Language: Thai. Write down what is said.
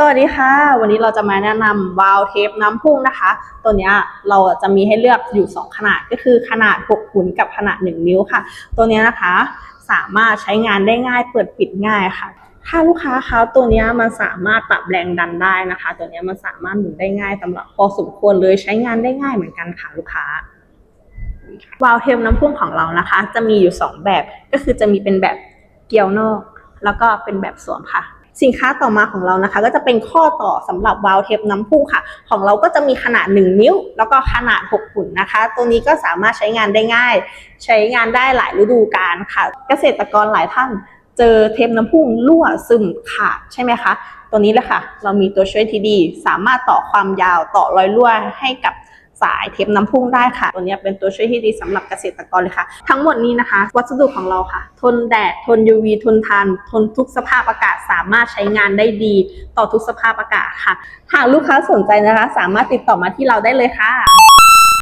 สวัสดีค่ะ วันนี้เราจะมาแนะนำวาล์วเทปน้ำพุ่งนะคะ ตัวนี้เราจะมีให้เลือกอยู่ 2 ขนาดก็คือขนาด6หุ่นกับขนาด 1 นิ้วค่ะ ตัวนี้นะคะสามารถใช้งานได้ง่ายเปิดปิดง่ายค่ะถ้าลูกค้าคะตัวนี้มันสามารถปรับแรงดันได้นะคะ ตัวนี้มันสามารถหมุนได้ง่ายสำหรับพอสมควรเลยใช้งานได้ง่ายเหมือนกันค่ะลูกค้าวาล์วเทมน้ำพุ่งของเรานะคะ จะมีอยู่ 2 แบบก็คือจะมีเป็นแบบเกลียวนอก แล้วก็เป็นแบบสวมค่ะ สินค้าต่อมาของเรานะคะ ก็จะเป็นข้อต่อสำหรับวาล์วเทปน้ำพุ่งค่ะ ของเราก็จะมีขนาด 1 นิ้ว แล้วก็ขนาด 6 หุ่นนะคะ ตัวนี้ก็สามารถใช้งานได้ง่าย ใช้งานได้หลายฤดูกาลค่ะ เกษตรกรหลายท่านเจอเทปน้ำพุ่งรั่วซึมขาดใช่ไหมคะ ตัวนี้แหละค่ะ เรามีตัวช่วยที่ดี สามารถต่อความยาวต่อรอยรั่วให้กับ สายเทปน้ำพุ่งได้ค่ะ ตัวนี้เป็นตัวช่วยที่ดีสำหรับเกษตรกรเลยค่ะ ทั้งหมดนี้นะคะ วัสดุของเราค่ะ ทนแดด ทน UV ทนทาน ทนทุกสภาพอากาศสามารถใช้งานได้ดี ต่อทุกสภาพอากาศค่ะ หากลูกค้าสนใจนะคะ สามารถติดต่อมาที่เราได้เลยค่ะ